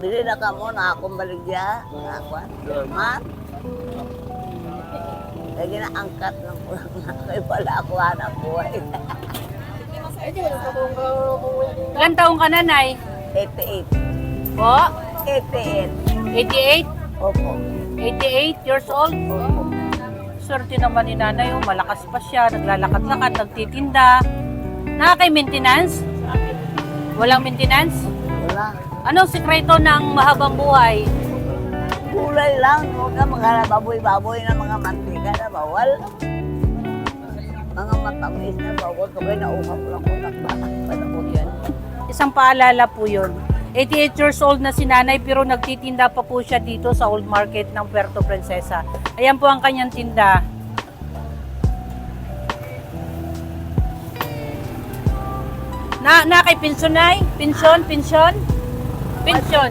Bili na ka mo na akong baligya. Na ako, man. Lagi na angkat ng kulang na kayo pala ako hanap buhay. Ilan taong ka na, Nay? 88. Po? 88. 88? Opo. 88 years old? Opo. Swerte naman ni nanay, oh, malakas pa siya, naglalakad-lakad, nagtitinda. Nakaka-maintenance? Walang maintenance? Wala. Anong sekreto ng mahabang buhay? Kulay lang. Huwag ka mga baboy-baboy na mga mantika na bawal. Mga matamis na bawal. Kabay na uhap lang ko na ba? Panahon yan. Isang paalala po yun. 88 years old na si nanay pero nagtitinda pa po siya dito sa old market ng Puerto Princesa. Ayan po ang kanyang tinda. Na, na kay pensyon? Pensyon? Pensyon? Pensyon.